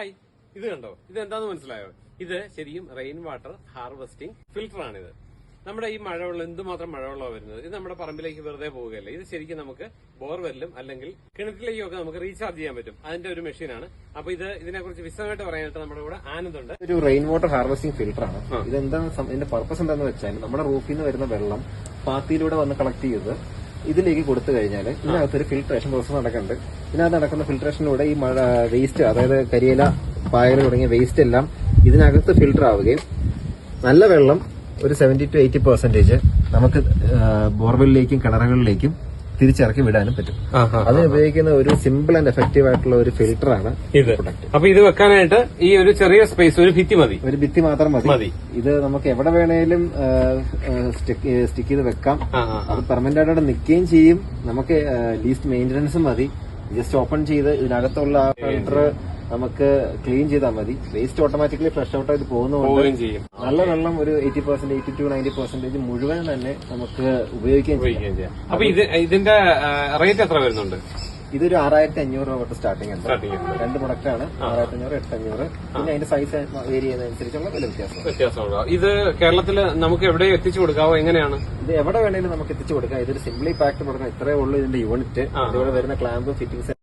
Hi. ഇത് കണ്ടോ? ഇത് എന്താന്ന് മനസ്സിലായോ? ഇത് ശരിക്കും റെയിൻ വാട്ടർ ഹാർവെസ്റ്റിംഗ് ഫിൽട്ടർ ആണിത്. നമ്മുടെ ഈ മഴവെള്ളം എന്തുമാത്രം മഴവെള്ളമാണ് വരുന്നത്? ഇത് നമ്മുടെ പറമ്പിലേക്ക് വെറുതെ പോവുകയല്ല? ഇത് ശരിക്കും നമുക്ക് ബോർവെല്ലും അല്ലെങ്കിൽ കിണറ്റിലേക്കും ഒക്കെ നമുക്ക് റീചാർജ് ചെയ്യാൻ പറ്റും. അതിന്റെ ഒരു മെഷീനാണ് അപ്പൊ ഇത് ഇതിനെക്കുറിച്ച് വിശദമായിട്ട് പറയാനായിട്ട് നമ്മുടെ കൂടെ ആനന്ദുണ്ട് ഒരു റെയിൻ വാട്ടർ ഹാർവെസ്റ്റിംഗ് ഫിൽട്ടർ ആണ്. ഇത് എന്താണ് ഇതിന്റെ പർപ്പസ് എന്താണെന്ന് വെച്ചാൽ നമ്മുടെ റൂഫിൽ നിന്ന് വരുന്ന വെള്ളം പാത്തിയിലൂടെ വന്ന് കളക്ട് ചെയ്ത് ഇതിലേക്ക് കൊടുത്തു കഴിഞ്ഞാൽ ഇതിനകത്ത് ഒരു ഫിൽട്രേഷൻ പ്രോസസ് നടക്കുന്നുണ്ട്. ഇതിനകത്ത് നടക്കുന്ന ഫിൽട്രേഷനിലൂടെ ഈ മഴ വേസ്റ്റ് അതായത് കരിയില പായൽ തുടങ്ങിയ വേസ്റ്റ് എല്ലാം ഇതിനകത്ത് ഫിൽട്ടർ ആവുകയും നല്ല വെള്ളം ഒരു സെവന്റി ടു എയ്റ്റി പെർസെന്റേജ് നമുക്ക് ബോർവെല്ലിലേക്കും കിണറുകളിലേക്കും തിരിച്ചിറക്കി വിടാനും പറ്റും. അത് ഉപയോഗിക്കുന്ന ഒരു സിമ്പിൾ ആൻഡ് എഫക്റ്റീവ് ആയിട്ടുള്ള ഒരു ഫിൽട്ടർ ആണ് ഇത്. അപ്പൊ ഇത് വെക്കാനായിട്ട് ഈ ഒരു ചെറിയ സ്പേസ് ഒരു ഭിത്തി മതി. ഒരു ഭിത്തി മാത്രം മതി. ഇത് നമുക്ക് എവിടെ വേണേലും സ്റ്റിക്ക് ചെയ്ത് വെക്കാം. അത് പെർമനന്റ് ആയിട്ട് നിൽക്കുകയും ചെയ്യും. നമുക്ക് ലീസ്റ്റ് മെയിന്റനൻസും മതി. ജസ്റ്റ് ഓപ്പൺ ചെയ്ത് ഇതിനകത്തുള്ള ഫിൽറ്റർ ഫിൽട്ടർ നമുക്ക് ക്ലീൻ ചെയ്താൽ മതി. വേസ്റ്റ് ഓട്ടോമാറ്റിക്കലി ഫ്രഷ് ഔട്ട് ആയിട്ട് പോകുന്നതുകൊണ്ട് നല്ല വെള്ളം ഒരു eighty percent eighty to ninety percentage മുഴുവൻ തന്നെ നമുക്ക് ഉപയോഗിക്കാൻ ചെയ്യാം. അപ്പൊ ഇത് ഇതിന്റെ റേറ്റ് എത്ര വരുന്നുണ്ട്? ഇതൊരു ആറായിരത്തി അഞ്ഞൂറ് രൂപ തൊട്ട് സ്റ്റാർട്ടിംഗ് ഉണ്ട്. രണ്ട് പ്രൊഡക്റ്റ് ആണ് ആറായിരത്തി അഞ്ഞൂറ് എട്ട് അഞ്ഞൂറ് പിന്നെ അതിന്റെ സൈസ് വേരി ചെയ്യുന്നതനുസരിച്ചുള്ള വില വ്യത്യാസം. വ്യത്യാസമുള്ള ഇത് കേരളത്തിൽ നമുക്ക് എവിടെ എത്തിച്ചു കൊടുക്കാവോ? എങ്ങനെയാണ്? ഇത് എവിടെ വേണേലും നമുക്ക് എത്തിച്ചു കൊടുക്കാം. ഇതൊരു സിംപ്ലി പാക്ട് പ്രൊഡക്റ്റ് ഇത്രേ ഉള്ളൂ ഇതിന്റെ യൂണിറ്റ് അതുപോലെ വരുന്ന ക്ലാമ്പ് ഫിറ്റിംഗ്സ്